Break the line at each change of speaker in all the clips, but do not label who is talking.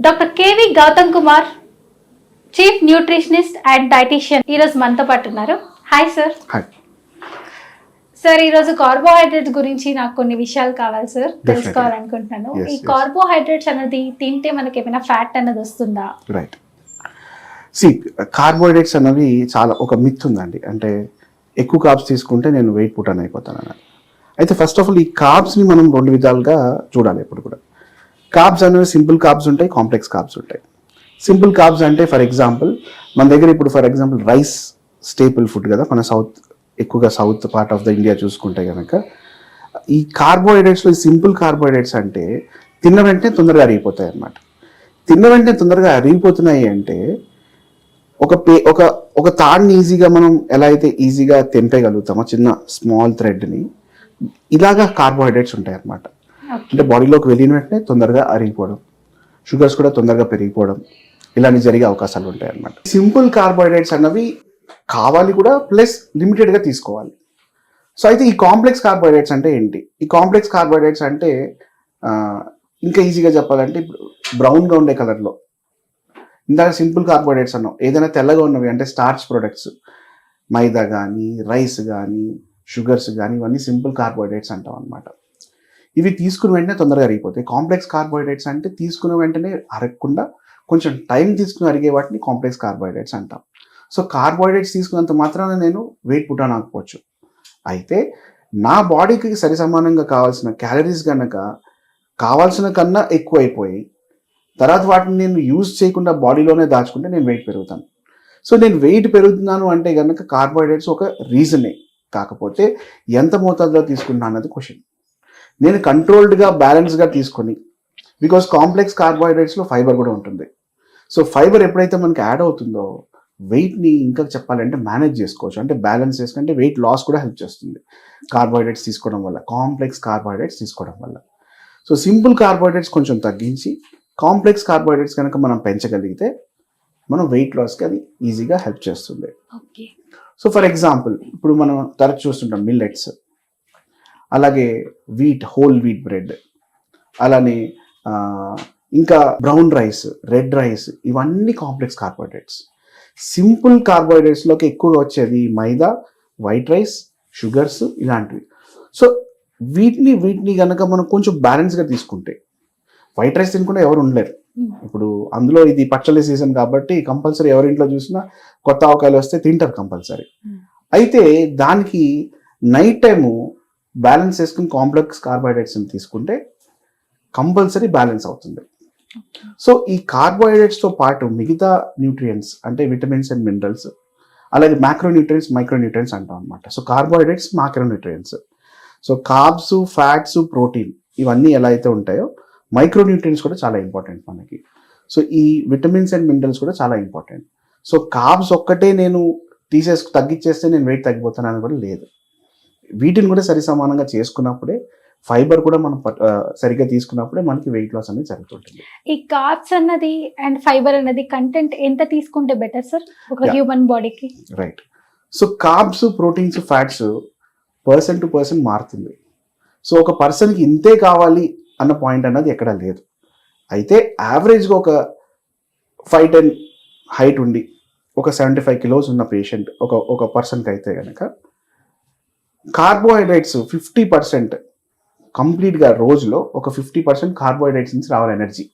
Doctor KV Gautam Kumar chief nutritionist and dietitian ఈరోజు మనతో పాటు ఉన్నారు. హాయ్ సార్ సార్ ఈరోజు కార్బోహైడ్రేట్స్ గురించి నాకు కొన్ని విషయాలు కావాలి సార్ తెలుసుకోవాలనుకుంటున్నాను. ఈ. కార్బోహైడ్రేట్స్ అనేది తింటే మనకి ఏమైనా ఫ్యాట్ అనేది వస్తుందా?
రైట్ సి కార్బోహైడ్రేట్స్ అన్నవి చాలా ఒక మిత్ ఉందండి. అంటే ఎక్కువ కార్బ్స్ తీసుకుంటే నేను వెయిట్ పుట్ అయిపోతాను అన్నది అయితే ఫస్ట్ ఆఫ్ ఆల్ ఈ కార్బ్స్ని మనం రెండు విధాలుగా చూడాలి ఎప్పుడు కూడా. కార్బ్స్ అనేవి సింపుల్ కార్బ్స్ ఉంటాయి కాంప్లెక్స్ కార్బ్స్ ఉంటాయి. సింపుల్ కార్బ్స్ అంటే ఫర్ ఎగ్జాంపుల్ మన దగ్గర ఇప్పుడు for example rice staple food కదా మన సౌత్ ఎక్కువగా south part of the India చూసుకుంటే కనుక ఈ కార్బోహైడ్రేట్స్లో సింపుల్ కార్బోహైడ్రేట్స్ అంటే తిన్న వెంటనే తొందరగా అరిగిపోతాయి అన్నమాట. తిన్న వెంటనే తొందరగా అరిగిపోతున్నాయి అంటే ఒక పే ఒక ఒక తాడ్ని ఈజీగా మనం ఎలా అయితే ఈజీగా తెంపేయగలుగుతామో చిన్న స్మాల్ థ్రెడ్ని ఇలాగా కార్బోహైడ్రేట్స్ ఉంటాయి అన్నమాట అంటే బాడీలోకి వెళ్ళిన వెంటనే తొందరగా అరిగిపోవడం. షుగర్స్ కూడా తొందరగా పెరిగిపోవడం. ఇలాంటి జరిగే అవకాశాలు ఉంటాయి అన్నమాట సింపుల్ కార్బోహైడ్రేట్స్ అన్నవి కావాలి కూడా ప్లస్ లిమిటెడ్గా తీసుకోవాలి. సో అయితే ఈ కాంప్లెక్స్ కార్బోహైడ్రేట్స్ అంటే ఏంటి? ఈ కాంప్లెక్స్ కార్బోహైడ్రేట్స్ అంటే ఇంకా ఈజీగా చెప్పాలంటే ఇప్పుడు బ్రౌన్గా ఉండే కలర్లో ఇందాక సింపుల్ కార్బోహైడ్రేట్స్ అన్నాం. ఏదైనా తెల్లగా ఉన్నవి అంటే స్టార్చ్ ప్రొడక్ట్స్ మైదా కానీ రైస్ కానీ షుగర్స్ కానీ ఇవన్నీ సింపుల్ కార్బోహైడ్రేట్స్ అంటాం అనమాట ఇవి తీసుకున్న వెంటనే తొందరగా అరిగిపోతాయి. కాంప్లెక్స్ కార్బోహైడ్రేట్స్ అంటే తీసుకున్న వెంటనే అరగకుండా కొంచెం టైం తీసుకుని అరిగే వాటిని కాంప్లెక్స్ కార్బోహైడ్రేట్స్ అంటాం. సో కార్బోహైడ్రేట్స్ తీసుకున్నంత మాత్రాన నేను వెయిట్ పుట్ ఆకపోవచ్చు అయితే నా బాడీకి సరి సమానంగా కావాల్సిన క్యాలరీస్ కనుక కావాల్సిన కన్నా ఎక్కువ అయిపోయి తర్వాత వాటిని నేను యూజ్ చేయకుండా బాడీలోనే దాచుకుంటే నేను వెయిట్ పెరుగుతాను. సో నేను వెయిట్ పెరుగుతున్నాను అంటే కనుక కార్బోహైడ్రేట్స్ ఒక రీజనే. కాకపోతే ఎంత మోతాదులో తీసుకున్నా అన్నది క్వశ్చన్. నేను కంట్రోల్డ్గా బ్యాలెన్స్గా తీసుకొని బికాస్ కాంప్లెక్స్ కార్బోహైడ్రేట్స్లో ఫైబర్ కూడా ఉంటుంది. సో ఫైబర్ ఎప్పుడైతే మనకి యాడ్ అవుతుందో వెయిట్ని ఇంకా చెప్పాలంటే మేనేజ్ చేసుకోవచ్చు. అంటే బ్యాలెన్స్ చేసుకుంటే వెయిట్ లాస్ కూడా హెల్ప్ చేస్తుంది. కార్బోహైడ్రేట్స్ తీసుకోవడం వల్ల కాంప్లెక్స్ కార్బోహైడ్రేట్స్ తీసుకోవడం వల్ల. సో సింపుల్ కార్బోహైడ్రేట్స్ కొంచెం తగ్గించి కాంప్లెక్స్ కార్బోహైడ్రేట్స్ కనుక మనం పెంచగలిగితే మనం వెయిట్ లాస్కి అది ఈజీగా హెల్ప్ చేస్తుంది. సో ఫర్ ఎగ్జాంపుల్ ఇప్పుడు మనం తరచు చూస్తుంటాం మిల్లెట్స్ అలాగే వీట్ హోల్ వీట్ బ్రెడ్ అలానే ఇంకా బ్రౌన్ రైస్ రెడ్ రైస్ ఇవన్నీ కాంప్లెక్స్ కార్బోహైడ్రేట్స్ సింపుల్ కార్బోహైడ్రేట్స్లోకి ఎక్కువగా వచ్చేది మైదా వైట్ రైస్ షుగర్స్ ఇలాంటివి. సో వీటిని వీటిని కనుక మనం కొంచెం బ్యాలెన్స్గా తీసుకుంటే వైట్ రైస్ తినకుండా ఎవరు ఉండలేరు. ఇప్పుడు అందులో ఇది పచ్చళ్ళ సీజన్ కాబట్టి కంపల్సరీ ఎవరింట్లో చూసినా కొత్త ఆవకాయలు వస్తే తింటారు కంపల్సరీ
Hmm.
అయితే దానికి నైట్ టైము బ్యాలెన్స్ చేసుకుని కాంప్లెక్స్ కార్బోహైడ్రేట్స్ తీసుకుంటే కంపల్సరీ బ్యాలెన్స్ అవుతుంది. సో ఈ కార్బోహైడ్రేట్స్తో పాటు మిగతా న్యూట్రియంట్స్ అంటే విటమిన్స్ అండ్ మినరల్స్ అలాగే మ్యాక్రో న్యూట్రియన్స్ మైక్రో న్యూట్రియన్స్ అంటాం అనమాట so carbohydrates micro nutrients so carbs fats protein ఇవన్నీ ఎలా అయితే ఉంటాయో మైక్రో న్యూట్రియన్స్ కూడా చాలా ఇంపార్టెంట్ మనకి. సో ఈ విటమిన్స్ అండ్ మినరల్స్ కూడా చాలా ఇంపార్టెంట్. సో కార్బ్స్ ఒక్కటే నేను తీసేసి తగ్గించేస్తే నేను వెయిట్ తగ్గిపోతానని కూడా లేదు. వీటిని కూడా సరి సమానంగా చేసుకున్నప్పుడే ఫైబర్ కూడా మనం సరిగ్గా తీసుకున్నప్పుడే మనకి వెయిట్ లాస్ అనేది జరుగుతుంటుంది.
ఈ కార్బ్స్ అన్నది అండ్ ఫైబర్ అన్నది కంటెంట్ ఎంత తీసుకుంటే బెటర్ సార్? ఒక. హ్యూమన్ బాడీకి?
Right so carbs proteins fats person to person మారుతుంది. సో ఒక పర్సన్కి ఇంతే కావాలి అన్న పాయింట్ అన్నది ఎక్కడా లేదు. అయితే యావరేజ్గా ఒక ఫైవ్ టెన్ హైట్ ఉండి ఒక సెవెంటీ ఫైవ్ కిలోస్ ఉన్న పేషెంట్ ఒక ఒక పర్సన్కి అయితే కనుక కార్బోహైడ్రేట్స్ ఫిఫ్టీ పర్సెంట్ కంప్లీట్గా రోజులో ఒక ఫిఫ్టీ పర్సెంట్ కార్బోహైడ్రేట్స్ నుంచి రావాలి ఎనర్జీ.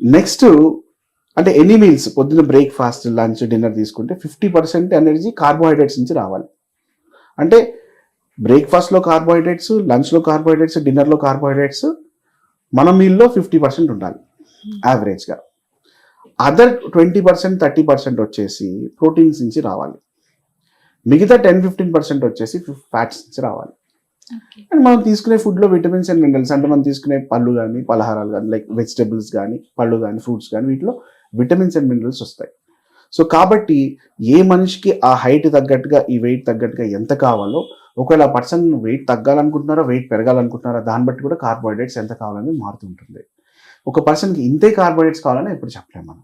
నెక్స్ట్ అంటే ఎనీ మీల్స్ పొద్దున్న బ్రేక్ఫాస్ట్ లంచ్ డిన్నర్ తీసుకుంటే ఫిఫ్టీ పర్సెంట్ ఎనర్జీ కార్బోహైడ్రేట్స్ నుంచి రావాలి. అంటే బ్రేక్ఫాస్ట్లో కార్బోహైడ్రేట్స్ లంచ్లో కార్బోహైడ్రేట్స్ డిన్నర్లో కార్బోహైడ్రేట్స్ మన మీల్లో ఫిఫ్టీ పర్సెంట్ ఉండాలి యావరేజ్గా. Other twenty percent thirty percent వచ్చేసి ప్రోటీన్స్ నుంచి రావాలి. మిగతా టెన్ ఫిఫ్టీన్ పర్సెంట్ వచ్చేసి ఫ్యాట్స్ నుంచి రావాలి. అండ్ మనం తీసుకునే ఫుడ్లో విటమిన్స్ అండ్ మినరల్స్ అంటే మనం తీసుకునే పళ్ళు కానీ పలహారాలు కానీ లైక్ వెజిటబుల్స్ కానీ పళ్ళు కానీ ఫ్రూట్స్ కానీ వీటిలో విటమిన్స్ అండ్ మినరల్స్ వస్తాయి. సో కాబట్టి ఏ మనిషికి ఆ హైట్ తగ్గట్టుగా ఈ వెయిట్ తగ్గట్టుగా ఎంత కావాలో ఒకవేళ పర్సన్ వెయిట్ తగ్గాలనుకుంటున్నారా వెయిట్ పెరగాలనుకుంటున్నారా దాన్ని బట్టి కూడా కార్బోహైడ్రేట్స్ ఎంత కావాలనేది మారుతుంటుంది ఒక పర్సన్కి ఇంతే కార్బోహైడ్రేట్స్ కావాలని ఎప్పుడు చెప్పలేము మనం.